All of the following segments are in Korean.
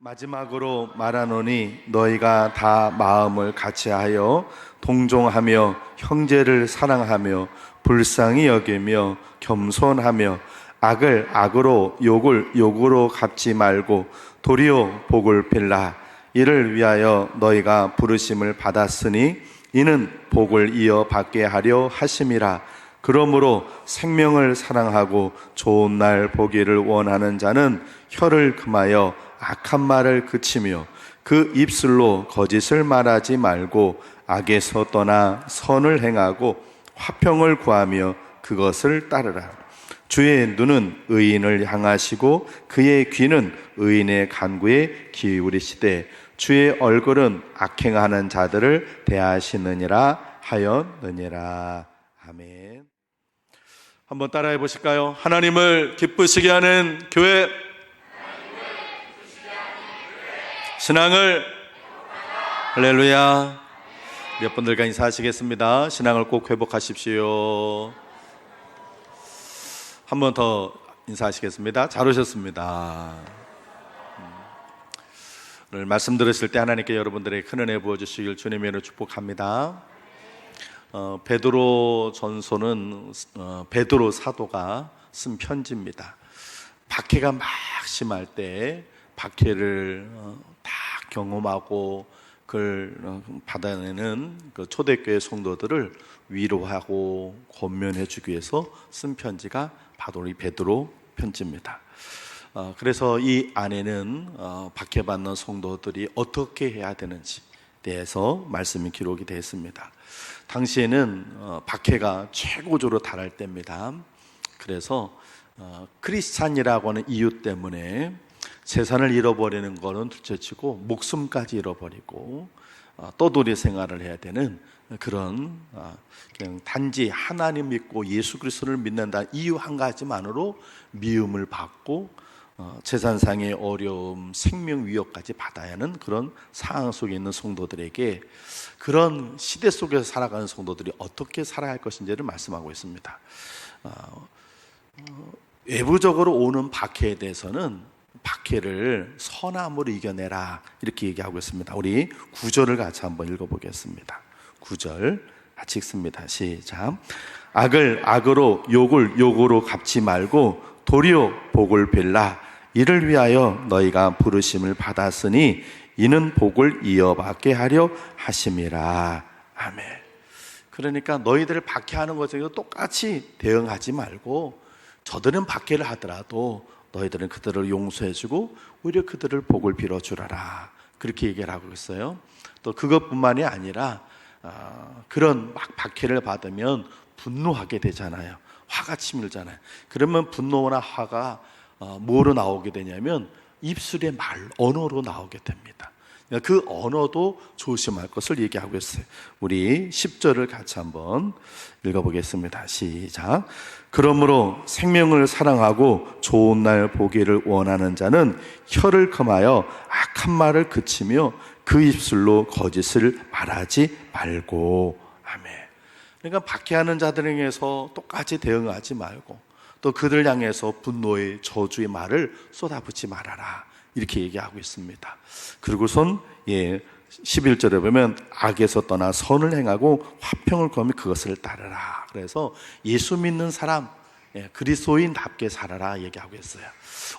마지막으로 말하노니 너희가 다 마음을 같이하여 동종하며 형제를 사랑하며 불쌍히 여기며 겸손하며 악을 악으로 욕을 욕으로 갚지 말고 도리어 복을 빌라. 이를 위하여 너희가 부르심을 받았으니 이는 복을 이어 받게 하려 하심이라. 그러므로 생명을 사랑하고 좋은 날 보기를 원하는 자는 혀를 금하여 악한 말을 그치며 그 입술로 거짓을 말하지 말고 악에서 떠나 선을 행하고 화평을 구하며 그것을 따르라. 주의 눈은 의인을 향하시고 그의 귀는 의인의 간구에 기울이시되 주의 얼굴은 악행하는 자들을 대하시느니라 하였느니라. 아멘. 한번 따라해 보실까요? 하나님을 기쁘시게 하는 교회 신앙을 할렐루야 몇 분들과 인사하시겠습니다. 신앙을 꼭 회복하십시오. 한 번 더 인사하시겠습니다. 잘 오셨습니다. 음. 오늘 말씀 들으실 때 하나님께 여러분들에게 큰 은혜 부어 주시길 주님의 이름으로 축복합니다. 어, 베드로 전서는 어, 베드로 사도가 쓴 편지입니다. 박해가 막 심할 때 박해를 어, 다 경험하고 그걸 어, 받아내는 그 초대교회 성도들을 위로하고 권면해 주기 위해서 쓴 편지가 바로 이 베드로 편지입니다. 어, 그래서 이 안에는 어, 박해받는 성도들이 어떻게 해야 되는지 대해서 말씀이 기록이 되어 있습니다. 당시에는 어, 박해가 최고조로 달할 때입니다. 그래서 어, 크리스찬이라고 하는 이유 때문에 재산을 잃어버리는 거는 둘째치고 목숨까지 잃어버리고 어, 떠돌이 생활을 해야 되는 그런 어, 그냥 단지 하나님 믿고 예수 그리스도를 믿는다 이유 한 가지만으로 미움을 받고 어, 재산상의 어려움, 생명 위협까지 받아야 하는 그런 상황 속에 있는 성도들에게 그런 시대 속에서 살아가는 성도들이 어떻게 살아야 할 것인지를 말씀하고 있습니다. 외부적으로 오는 박해에 대해서는 박해를 선함으로 이겨내라 이렇게 얘기하고 있습니다. 우리 구절을 같이 한번 읽어보겠습니다. 구절 같이 읽습니다. 시작. 악을 악으로 욕을 욕으로 갚지 말고 도리어 복을 빌라 이를 위하여 너희가 부르심을 받았으니 이는 복을 이어받게 하려 하심이라. 아멘. 그러니까 너희들을 박해하는 것에 똑같이 대응하지 말고 저들은 박해를 하더라도 너희들은 그들을 용서해주고 오히려 그들을 복을 빌어주라라. 그렇게 얘기를 하고 있어요. 또 그것뿐만이 아니라 어, 그런 막 박해를 받으면 분노하게 되잖아요. 화가 치밀잖아요. 그러면 분노나 화가 어, 뭐로 나오게 되냐면 입술의 말, 언어로 나오게 됩니다. 그 언어도 조심할 것을 얘기하고 있어요. 우리 10절을 같이 한번 읽어보겠습니다. 시작. 그러므로 생명을 사랑하고 좋은 날 보기를 원하는 자는 혀를 금하여 악한 말을 그치며 그 입술로 거짓을 말하지 말고. 아멘. 그러니까 박해하는 자들에게서 똑같이 대응하지 말고 또 그들 향해서 분노의 저주의 말을 쏟아붓지 말아라. 이렇게 얘기하고 있습니다. 그리고선 예 11절에 보면 악에서 떠나 선을 행하고 화평을 거미 그것을 따르라. 그래서 예수 믿는 사람 예, 그리스도인답게 살아라 얘기하고 있어요.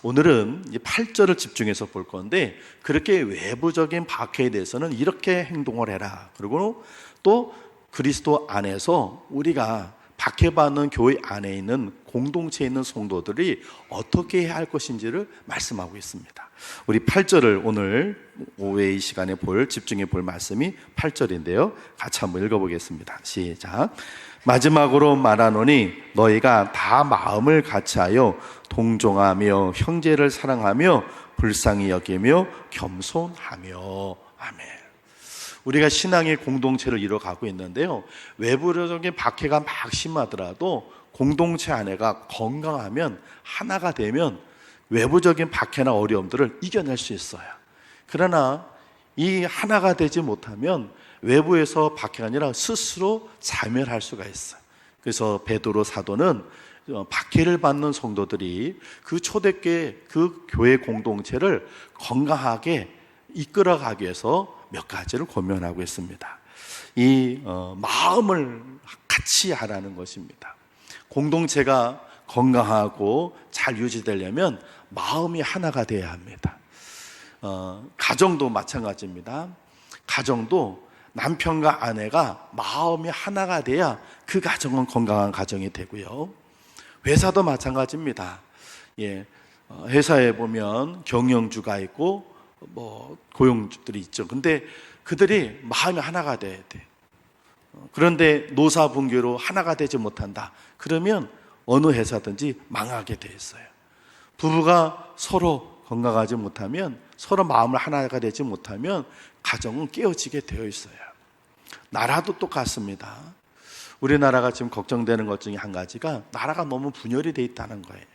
오늘은 이 8절을 집중해서 볼 건데 그렇게 외부적인 박해에 대해서는 이렇게 행동을 해라. 그리고 또 그리스도 안에서 우리가 박해받는 교회 안에 있는 공동체에 있는 성도들이 어떻게 해야 할 것인지를 말씀하고 있습니다. 우리 8절을 오늘 오후에 이 시간에 볼 집중해 볼 말씀이 8절인데요. 같이 한번 읽어 보겠습니다. 시작. 마지막으로 말하노니 너희가 다 마음을 같이하여 동종하며 형제를 사랑하며 불쌍히 여기며 겸손하며 아멘. 우리가 신앙의 공동체를 이뤄가고 있는데요. 외부적인 박해가 막 심하더라도 공동체 안에가 건강하면 하나가 되면 외부적인 박해나 어려움들을 이겨낼 수 있어요. 그러나 이 하나가 되지 못하면 외부에서 박해가 아니라 스스로 자멸할 수가 있어요. 그래서 베드로 사도는 어, 박해를 받는 성도들이 그 초대교회 그 교회 공동체를 건강하게 이끌어가기 위해서 몇 가지를 고민하고 있습니다. 이 어, 마음을 같이 하라는 것입니다. 공동체가 건강하고 잘 유지되려면 마음이 하나가 되어야 합니다. 어, 가정도 마찬가지입니다. 가정도 남편과 아내가 마음이 하나가 돼야 그 가정은 건강한 가정이 되고요. 회사도 마찬가지입니다. 예, 어, 회사에 보면 경영주가 있고 뭐 고용주들이 있죠. 근데 그들이 마음이 하나가 돼야 돼. 어, 그런데 노사 분계로 하나가 되지 못한다. 그러면 어느 회사든지 망하게 돼 있어요. 부부가 서로 건강하지 못하면 서로 마음을 하나가 되지 못하면 가정은 깨어지게 되어 있어요. 나라도 똑같습니다. 우리나라가 지금 걱정되는 것 중에 한 가지가 나라가 너무 분열이 돼 있다는 거예요.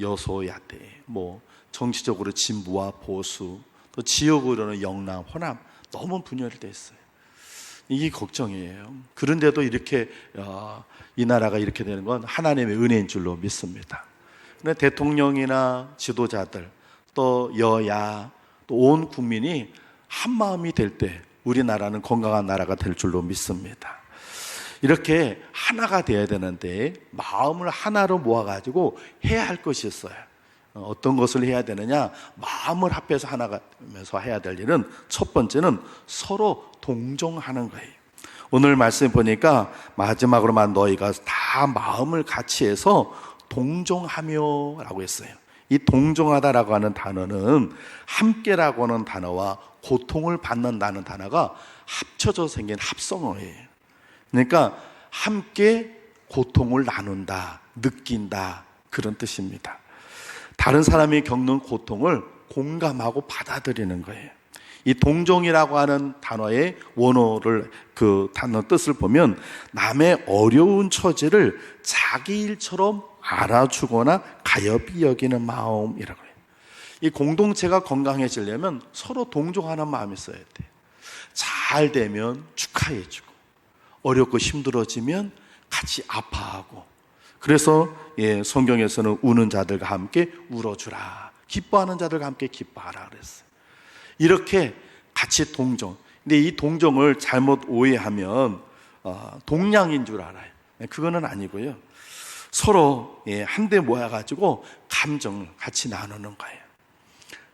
여소야대, 뭐 정치적으로 진보와 보수, 또 지역으로는 영남, 호남 너무 분열이 돼 있어요. 이게 걱정이에요. 그런데도 이렇게 어, 이 나라가 이렇게 되는 건 하나님의 은혜인 줄로 믿습니다. 근데 대통령이나 지도자들 또 여야 또 온 국민이 한 마음이 될 때 우리나라는 건강한 나라가 될 줄로 믿습니다. 이렇게 하나가 돼야 되는데 마음을 하나로 모아가지고 해야 할 것이 있어요. 어, 어떤 것을 해야 되느냐? 마음을 합해서 하나가 면서 해야 될 일은 첫 번째는 서로 동정하는 거예요. 오늘 말씀 보니까 마지막으로만 너희가 다 마음을 같이 해서 동정하며라고 했어요. 이 동정하다라고 하는 단어는 함께라고 하는 단어와 고통을 받는다는 단어가 합쳐져 생긴 합성어예요. 그러니까 함께 고통을 나눈다, 느낀다 그런 뜻입니다. 다른 사람이 겪는 고통을 공감하고 받아들이는 거예요. 이 동정이라고 하는 단어의 원어를 그 단어 뜻을 보면 남의 어려운 처지를 자기 일처럼 알아주거나 가엽이 여기는 마음이라고 해요. 이 공동체가 건강해지려면 서로 동정하는 마음이 있어야 돼. 잘 되면 축하해주고 어렵고 힘들어지면 같이 아파하고 그래서 예, 성경에서는 우는 자들과 함께 울어주라. 기뻐하는 자들과 함께 기뻐하라 그랬어요. 이렇게 같이 동정. 근데 이 동정을 잘못 오해하면 어, 동량인 줄 알아요. 네, 그거는 아니고요. 서로 예, 한데 모여가지고 감정을 같이 나누는 거예요.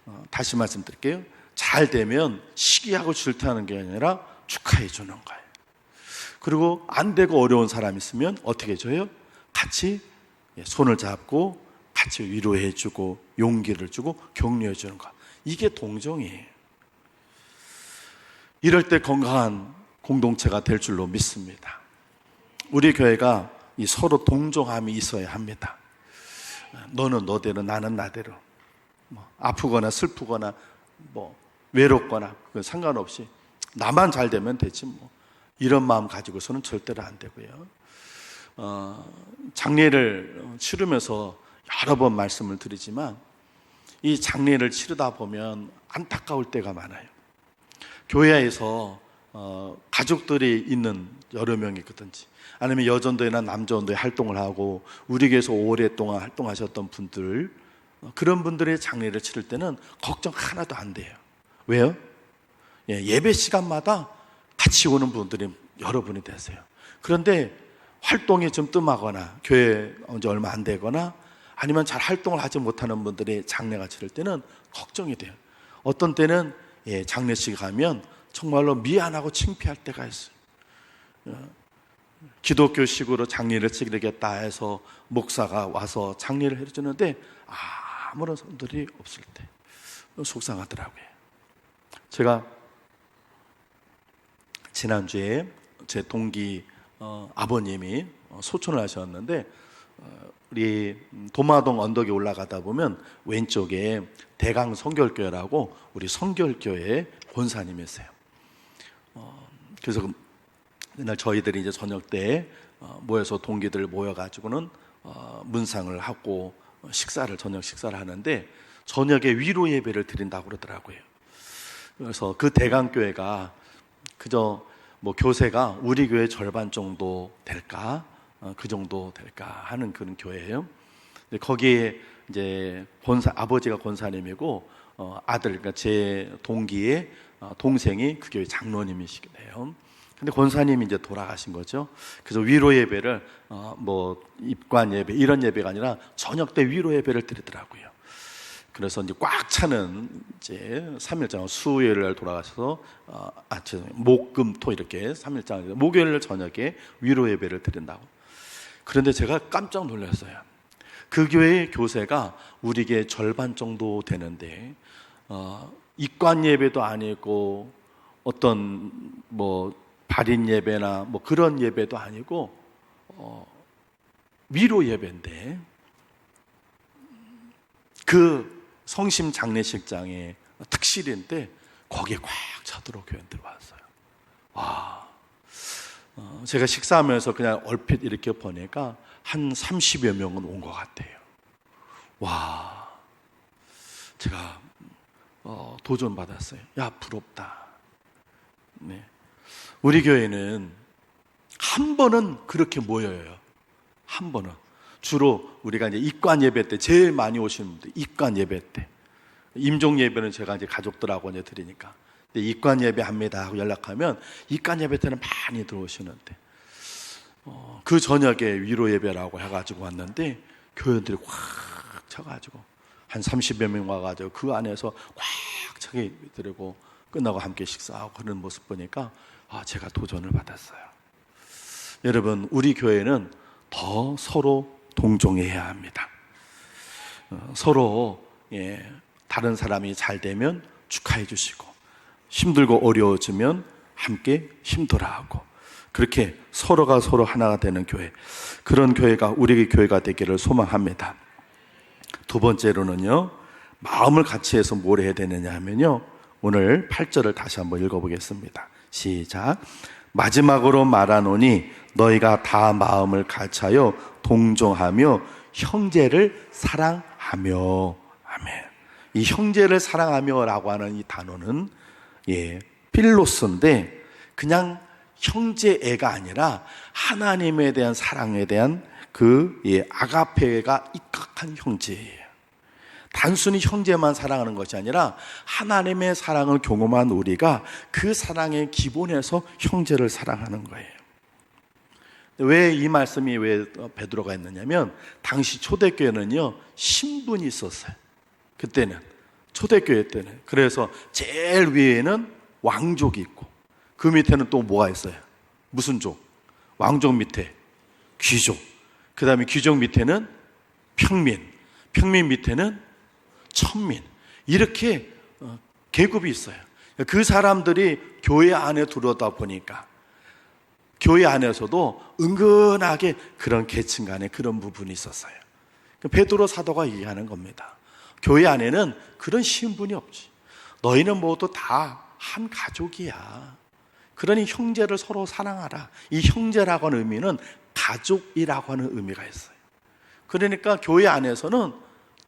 어, 다시 말씀드릴게요. 잘 되면 시기하고 질투하는 게 아니라 축하해 주는 거예요. 그리고 안 되고 어려운 사람 있으면 어떻게 해줘요? 같이 예, 손을 잡고 같이 위로해 주고 용기를 주고 격려해 주는 것. 이게 동정이에요. 이럴 때 건강한 공동체가 될 줄로 믿습니다. 우리 교회가 이 서로 동정함이 있어야 합니다. 너는 너대로 나는 나대로 뭐 아프거나 슬프거나 뭐 외롭거나 그 상관없이 나만 잘 되면 되지 뭐 이런 마음 가지고서는 절대로 안 되고요. 어, 장례를 치르면서 여러 번 말씀을 드리지만 이 장례를 치르다 보면 안타까울 때가 많아요. 교회에서 어, 가족들이 있는 여러 명이 있든지 아니면 여전도회나 남전도회 활동을 하고 우리 교회에서 오랫동안 활동하셨던 분들 어, 그런 분들의 장례를 치를 때는 걱정 하나도 안 돼요. 왜요? 예, 예배 시간마다 같이 오는 분들이 여러분이 되세요. 그런데 활동이 좀 뜸하거나 교회 언제 얼마 안 되거나 아니면 잘 활동을 하지 못하는 분들이 장례가 치를 때는 걱정이 돼요. 어떤 때는 예, 장례식 가면 정말로 미안하고 창피할 때가 있어요. 어, 기독교식으로 장례를 치르겠다 해서 목사가 와서 장례를 해주는데 아무런 손들이 없을 때 속상하더라고요. 제가 지난주에 제 동기 어, 아버님이 소천을 하셨는데 어, 우리 도마동 언덕에 올라가다 보면 왼쪽에 대강 성결교회라고 우리 성결교회 권사님이세요. 어, 그래서 그 옛날 저희들이 이제 저녁 때 어, 모여서 동기들 모여가지고는 어, 문상을 하고 식사를 저녁 식사를 하는데 저녁에 위로 예배를 드린다고 그러더라고요. 그래서 그 대강교회가 그저 뭐 교세가 우리 교회 절반 정도 될까 어, 그 정도 될까 하는 그런 교회예요. 근데 거기에 이제 권사 아버지가 권사님이고 어, 아들 그러니까 제 동기의 어, 동생이 그 교회 장로님이시긴 해요. 근데 권사님이 이제 돌아가신 거죠. 그래서 위로 예배를 어, 뭐 입관 예배 이런 예배가 아니라 저녁 때 위로 예배를 드리더라고요. 그래서 이제 꽉 차는 이제 3일장 수요일 날 돌아가셔서 어, 아 죄송 목금토 이렇게 3일장 목요일 저녁에 위로 예배를 드린다고. 그런데 제가 깜짝 놀랐어요. 그 교회의 교세가 우리에게 절반 정도 되는데 어, 입관 예배도 아니고 어떤 뭐 발인 예배나 뭐 그런 예배도 아니고 어, 위로 예배인데 그 성심 장례식장의 특실인데 거기에 꽉 차도록 교인들 왔어요. 와, 어, 제가 식사하면서 그냥 얼핏 이렇게 보니까 한 30여 명은 온 것 같아요. 와, 제가 어, 도전 받았어요. 야 부럽다. 네. 우리 교회는 한 번은 그렇게 모여요. 한 번은. 주로 우리가 이제 입관 예배 때 제일 많이 오시는 분들, 입관 예배 때. 임종 예배는 제가 이제 가족들하고 이제 드리니까. 근데 입관 예배 합니다 하고 연락하면 입관 예배 때는 많이 들어오시는데. 어, 그 저녁에 위로 예배라고 해가지고 왔는데 교회들이 꽉 차가지고 한 30여 명 와가지고 그 안에서 꽉 차게 드리고 끝나고 함께 식사하고 그런 모습 보니까 아, 제가 도전을 받았어요. 여러분, 우리 교회는 더 서로 동정해야 합니다. 어, 서로 예, 다른 사람이 잘 되면 축하해 주시고 힘들고 어려워지면 함께 힘들어하고 그렇게 서로가 서로 하나가 되는 교회 그런 교회가 우리의 교회가 되기를 소망합니다. 두 번째로는요 마음을 같이 해서 뭘 해야 되느냐 하면요 오늘 8절을 다시 한번 읽어보겠습니다. 시작. 마지막으로 말하노니 너희가 다 마음을 같이하여 동정하며 형제를 사랑하며 아멘. 이 형제를 사랑하며라고 하는 이 단어는 예, 필로스인데 그냥 형제애가 아니라 하나님에 대한 사랑에 대한 그 예, 아가페가 입각한 형제예요. 단순히 형제만 사랑하는 것이 아니라 하나님의 사랑을 경험한 우리가 그 사랑의 기본에서 형제를 사랑하는 거예요. 왜 이 말씀이 왜 베드로가 했느냐면 당시 초대교회는요 신분이 있었어요. 그때는 초대교회 때는 그래서 제일 위에는 왕족이 있고 그 밑에는 또 뭐가 있어요? 무슨 족? 왕족 밑에 귀족. 그 다음에 귀족 밑에는 평민. 평민 밑에는 천민. 이렇게 어, 계급이 있어요. 그 사람들이 교회 안에 들어오다 보니까 교회 안에서도 은근하게 그런 계층 간에 그런 부분이 있었어요. 베드로 사도가 얘기하는 겁니다. 교회 안에는 그런 신분이 없지. 너희는 모두 다 한 가족이야. 그러니 형제를 서로 사랑하라. 이 형제라고 하는 의미는 가족이라고 하는 의미가 있어요. 그러니까 교회 안에서는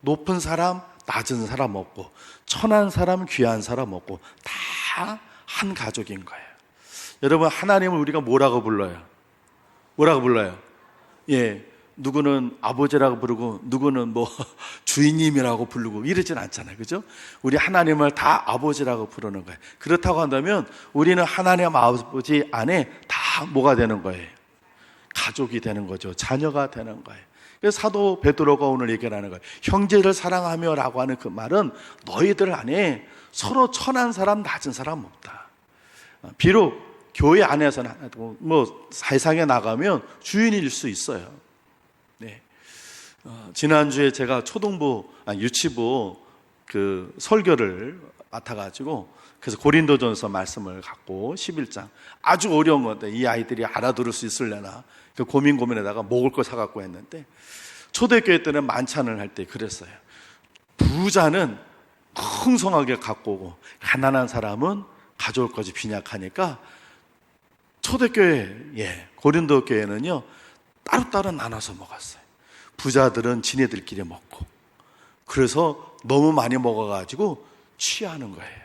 높은 사람, 낮은 사람 없고, 천한 사람, 귀한 사람 없고, 다 한 가족인 거예요. 여러분, 하나님을 우리가 뭐라고 불러요? 뭐라고 불러요? 예. 누구는 아버지라고 부르고 누구는 뭐 주인님이라고 부르고 이러진 않잖아요. 그죠? 우리 하나님을 다 아버지라고 부르는 거예요. 그렇다고 한다면 우리는 하나님 아버지 안에 다 뭐가 되는 거예요? 가족이 되는 거죠. 자녀가 되는 거예요. 그래서 사도 베드로가 오늘 얘기를 하는 거예요. 형제를 사랑하며라고 하는 그 말은 너희들 안에 서로 천한 사람, 낮은 사람 없다. 비록 교회 안에서는 뭐 세상에 나가면 주인일 수 있어요. 네. 어, 지난주에 제가 초등부, 아 유치부 그 설교를 맡아 가지고 그래서 고린도전서 말씀을 갖고 11장 아주 어려운 건데 이 아이들이 알아들을 수 있을려나 그 고민 고민에다가 먹을 거 사갖고 했는데 초대교회 때는 만찬을 할 때 그랬어요. 부자는 풍성하게 갖고 오고 가난한 사람은 가져올 것이 빈약하니까 초대교회, 예, 고린도 교회는요 따로따로 나눠서 먹었어요. 부자들은 지네들끼리 먹고 그래서 너무 많이 먹어가지고 취하는 거예요.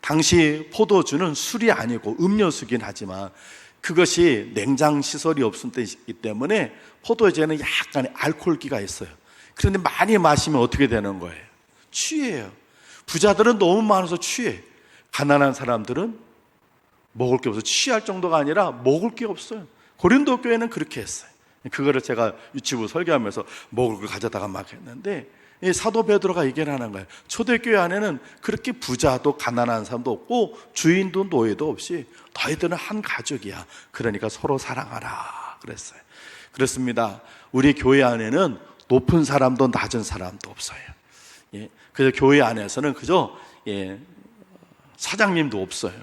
당시 포도주는 술이 아니고 음료수긴 하지만 그것이 냉장 시설이 없기 때문에 포도주에는 약간의 알코올기가 있어요. 그런데 많이 마시면 어떻게 되는 거예요? 취해요. 부자들은 너무 많아서 취해. 가난한 사람들은 먹을 게 없어. 취할 정도가 아니라 먹을 게 없어요. 고린도 교회는 그렇게 했어요. 그거를 제가 유치부 설교하면서 먹을 걸 가져다가 막 했는데 이 사도 베드로가 얘기를 하는 거예요. 초대교회 안에는 그렇게 부자도 가난한 사람도 없고 주인도 노예도 없이 너희들은 한 가족이야. 그러니까 서로 사랑하라. 그랬어요. 그렇습니다. 우리 교회 안에는 높은 사람도 낮은 사람도 없어요. 예. 그래서 교회 안에서는 그저 예, 사장님도 없어요.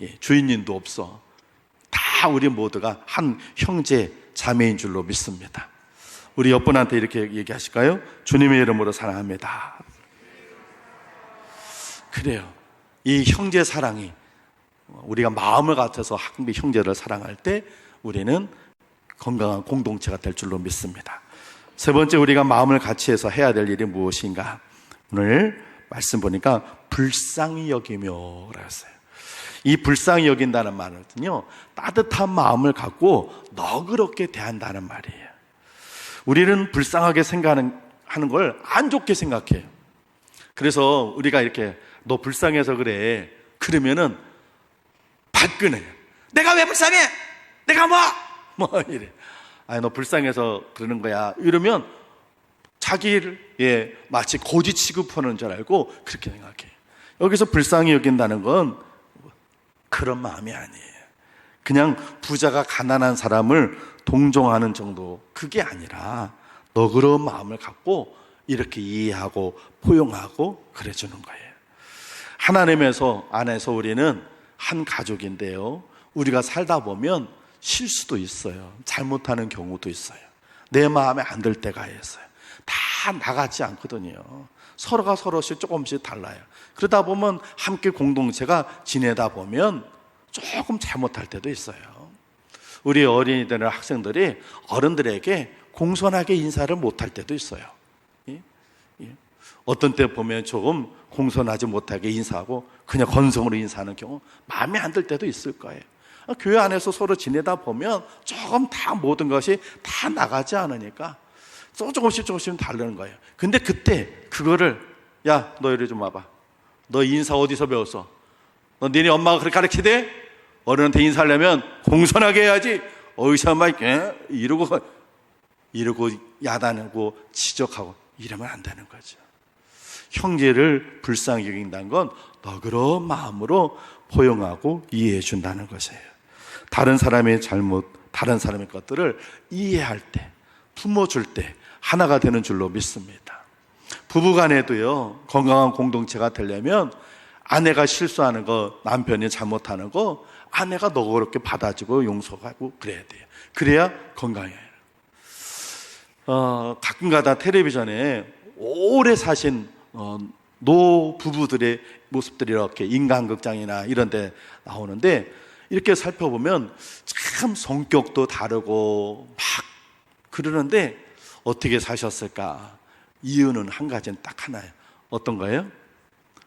예, 주인님도 없어. 다 우리 모두가 한 형제 자매인 줄로 믿습니다. 우리 옆분한테 이렇게 얘기하실까요? 주님의 이름으로 사랑합니다. 그래요. 이 형제 사랑이 우리가 마음을 같아서 한국 형제를 사랑할 때 우리는 건강한 공동체가 될 줄로 믿습니다. 세 번째 우리가 마음을 같이 해서 해야 될 일이 무엇인가? 오늘 말씀 보니까 불쌍히 여기며라고 했어요. 이 불쌍히 여긴다는 말은요, 따뜻한 마음을 갖고 너그럽게 대한다는 말이에요. 우리는 불쌍하게 생각하는 하는 걸 안 좋게 생각해요. 그래서 우리가 이렇게 너 불쌍해서 그래. 그러면은 발끈해요. 내가 왜 불쌍해? 내가 뭐? 뭐 이래. 아니 너 불쌍해서 그러는 거야. 이러면 자기를 예 마치 고지 취급하는 줄 알고 그렇게 생각해요. 여기서 불쌍히 여긴다는 건 그런 마음이 아니에요. 그냥 부자가 가난한 사람을 동정하는 정도 그게 아니라 너그러운 마음을 갖고 이렇게 이해하고 포용하고 그래 주는 거예요. 하나님에서 안에서 우리는 한 가족인데요. 우리가 살다 보면 실수도 있어요. 잘못하는 경우도 있어요. 내 마음에 안 들 때가 있어요. 다 나가지 않거든요. 서로가 서로씩 조금씩 달라요. 그러다 보면 함께 공동체가 지내다 보면 조금 잘못할 때도 있어요. 우리 어린이들이나 학생들이 어른들에게 공손하게 인사를 못할 때도 있어요. 예? 예. 어떤 때 보면 조금 공손하지 못하게 인사하고 그냥 건성으로 인사하는 경우 마음에 안 들 때도 있을 거예요. 교회 안에서 서로 지내다 보면 조금 다 모든 것이 다 나가지 않으니까 조금씩 조금씩 다르는 거예요. 근데 그때 그거를 야, 너 이리 좀 와봐. 너 인사 어디서 배웠어? 너 니네 엄마가 그렇게 가르치대? 어른한테 인사하려면 공손하게 해야지. 어디서 막 이러고 이러고 야단하고 지적하고 이러면 안 되는 거죠. 형제를 불쌍히 여긴다는 건 너그러운 마음으로 포용하고 이해해 준다는 것이에요. 다른 사람의 잘못, 다른 사람의 것들을 이해할 때, 품어줄 때 하나가 되는 줄로 믿습니다. 부부 간에도요, 건강한 공동체가 되려면 아내가 실수하는 거, 남편이 잘못하는 거, 아내가 너그럽게 받아주고 용서하고 그래야 돼요. 그래야 건강해요. 어, 가끔가다 텔레비전에 오래 사신 어, 노 부부들의 모습들이 이렇게 인간극장이나 이런 데 나오는데 이렇게 살펴보면 참 성격도 다르고 막 그러는데 어떻게 사셨을까? 이유는 한 가지는 딱 하나예요. 어떤 거예요?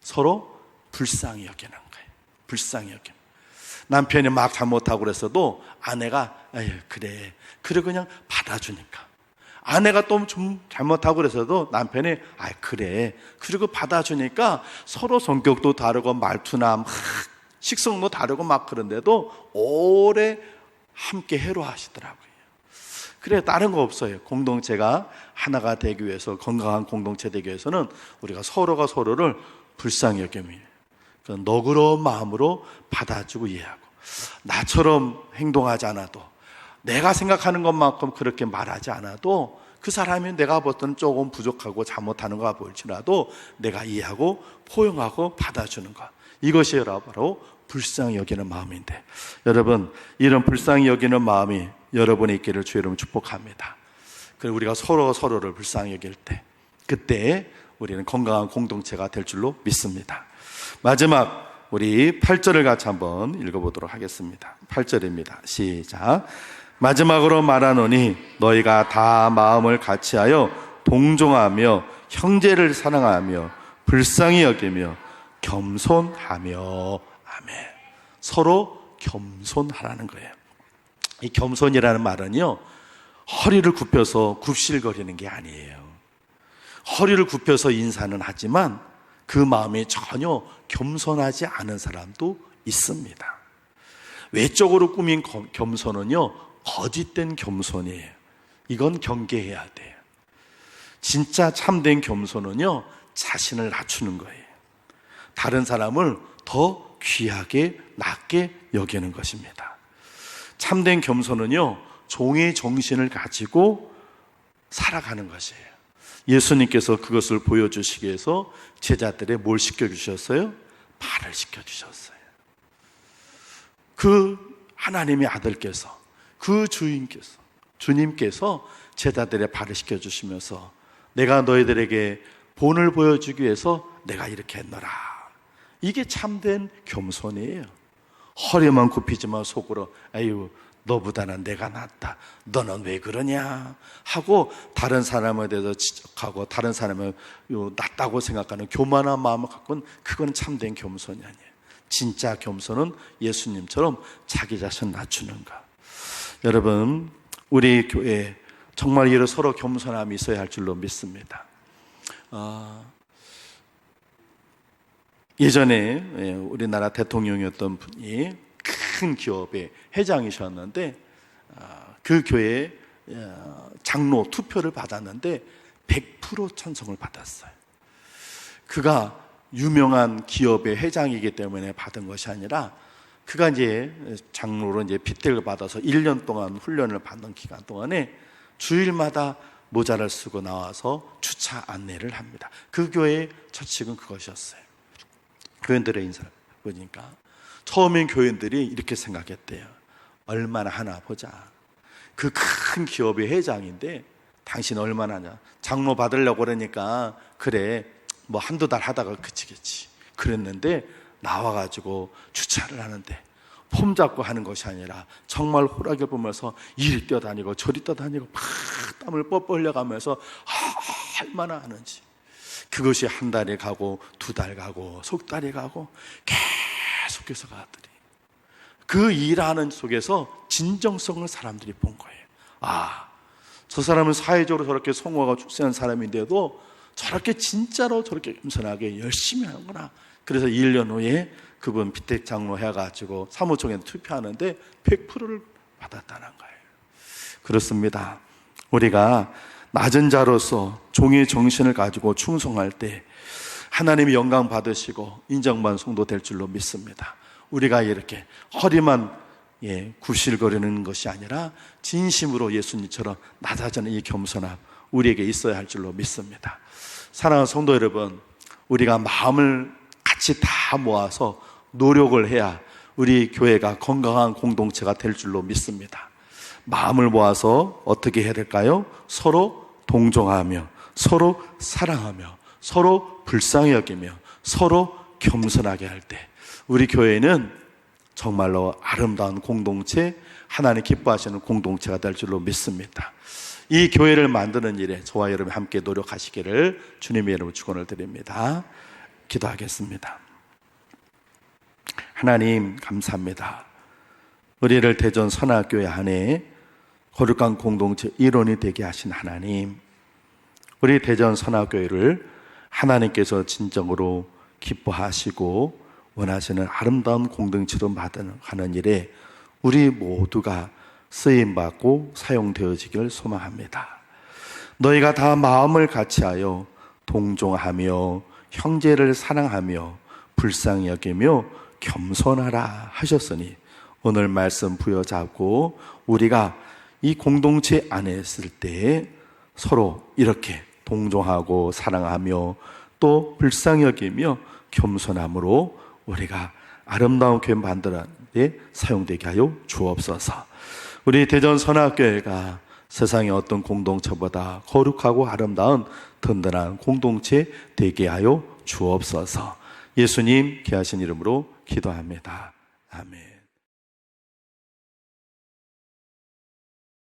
서로 불쌍히 여기는 거예요. 불쌍히 여기는. 남편이 막 잘못하고 그랬어도 아내가 에휴 그래 그래 그냥 받아주니까 아내가 또 좀 잘못하고 그래서도 남편이 아 그래 그리고 받아주니까 서로 성격도 다르고 말투나 막 식성도 다르고 막 그런데도 오래 함께 해로하시더라고요. 그래 다른 거 없어요. 공동체가 하나가 되기 위해서 건강한 공동체 되기 위해서는 우리가 서로가 서로를 불쌍히 여기며 그 너그러운 마음으로 받아주고 이해하고. 나처럼 행동하지 않아도 내가 생각하는 것만큼 그렇게 말하지 않아도 그 사람이 내가 볼 때는 조금 부족하고 잘못하는 거 볼지라도 내가 이해하고 포용하고 받아주는 것. 이것이 바로 불쌍히 여기는 마음인데 여러분 이런 불쌍히 여기는 마음이 여러분이 있기를 주의 이름 축복합니다. 그리고 우리가 서로 서로를 불쌍히 여길 때 그때 우리는 건강한 공동체가 될 줄로 믿습니다. 마지막 우리 8절을 같이 한번 읽어보도록 하겠습니다. 8절입니다. 시작. 마지막으로 말하노니 너희가 다 마음을 같이하여 동정하며 형제를 사랑하며 불쌍히 여기며 겸손하며. 서로 겸손하라는 거예요. 이 겸손이라는 말은요, 허리를 굽혀서 굽실거리는 게 아니에요. 허리를 굽혀서 인사는 하지만 그 마음이 전혀 겸손하지 않은 사람도 있습니다. 외적으로 꾸민 겸- 겸손은요, 거짓된 겸손이에요. 이건 경계해야 돼요. 진짜 참된 겸손은요, 자신을 낮추는 거예요. 다른 사람을 더 귀하게, 낮게 여기는 것입니다. 참된 겸손은요, 종의 정신을 가지고 살아가는 것이에요. 예수님께서 그것을 보여주시기 위해서 제자들의 뭘 시켜주셨어요? 말을 시켜주셨어요. 그 하나님의 아들께서, 그 주인께서, 주님께서 제자들의 발을 시켜주시면서 내가 너희들에게 본을 보여주기 위해서 내가 이렇게 했노라. 이게 참된 겸손이에요. 허리만 굽히지만 속으로 아유 너보다는 내가 낫다. 너는 왜 그러냐 하고 다른 사람에 대해서 지적하고 다른 사람을 요 낫다고 생각하는 교만한 마음을 갖고는 그건 참된 겸손이 아니에요. 진짜 겸손은 예수님처럼 자기 자신 낮추는 것. 여러분 우리 교회 정말 이런 서로 겸손함이 있어야 할 줄로 믿습니다. 아, 예전에 예, 우리나라 대통령이었던 분이 큰 기업의 회장이셨는데 아, 그 교회 장로 투표를 받았는데 100% 찬성을 받았어요. 그가 유명한 기업의 회장이기 때문에 받은 것이 아니라 그가 이제 장로로 이제 빗대를 받아서 1년 동안 훈련을 받는 기간 동안에 주일마다 모자를 쓰고 나와서 주차 안내를 합니다. 그 교회의 처칙은 그것이었어요. 교인들의 인사를 보니까 처음엔 교인들이 이렇게 생각했대요. 얼마나 하나 보자. 그 큰 기업의 회장인데 당신 얼마나 하냐. 장로 받으려고 그러니까 그래 뭐 한두 달 하다가 그치겠지. 그랬는데 나와가지고 주차를 하는데 폼 잡고 하는 것이 아니라 정말 호락을 보면서 이리 뛰어다니고 저리 뛰어다니고 막 땀을 뻘뻘 흘려가면서 아, 얼마나 하는지 그것이 한 달이 가고 두 달 가고 석 달이 가고 계속해서 가더니 그 일하는 속에서 진정성을 사람들이 본 거예요. 아, 저 사람은 사회적으로 저렇게 성화가 출세한 사람인데도 저렇게 진짜로 저렇게 겸손하게 열심히 하는구나. 그래서 1년 후에 그분 비택 장로 해가지고 사무총에 투표하는데 100%를 받았다는 거예요. 그렇습니다. 우리가 낮은 자로서 종의 정신을 가지고 충성할 때 하나님이 영광 받으시고 인정받는 성도 될 줄로 믿습니다. 우리가 이렇게 허리만 예, 구실거리는 것이 아니라 진심으로 예수님처럼 낮아지는 이 겸손함 우리에게 있어야 할 줄로 믿습니다. 사랑하는 성도 여러분, 우리가 마음을 같이 다 모아서 노력을 해야 우리 교회가 건강한 공동체가 될 줄로 믿습니다. 마음을 모아서 어떻게 해야 될까요? 서로 동정하며, 서로 사랑하며, 서로 불쌍히 여기며, 서로 겸손하게 할 때, 우리 교회는 정말로 아름다운 공동체, 하나님 기뻐하시는 공동체가 될 줄로 믿습니다. 이 교회를 만드는 일에 저와 여러분 함께 노력하시기를 주님의 이름으로 축원을 드립니다. 기도하겠습니다. 하나님 감사합니다. 우리를 대전 선악교회 안에 거룩한 공동체 일원이 되게 하신 하나님, 우리 대전 선악교회를 하나님께서 진정으로 기뻐하시고 원하시는 아름다운 공동체로 만드는 일에 우리 모두가 쓰임 받고 사용되어지길 소망합니다. 너희가 다 마음을 같이하여 동종하며 형제를 사랑하며 불쌍히 여기며 겸손하라 하셨으니 오늘 말씀 부여잡고 우리가 이 공동체 안에 있을 때 서로 이렇게 동종하고 사랑하며 또 불쌍히 여기며 겸손함으로 우리가 아름다운 교회 만드는 데 사용되게 하여 주옵소서. 우리 대전 선악교회가 세상의 어떤 공동체보다 거룩하고 아름다운 든든한 공동체 되게 하여 주옵소서. 예수님 귀하신 이름으로 기도합니다. 아멘.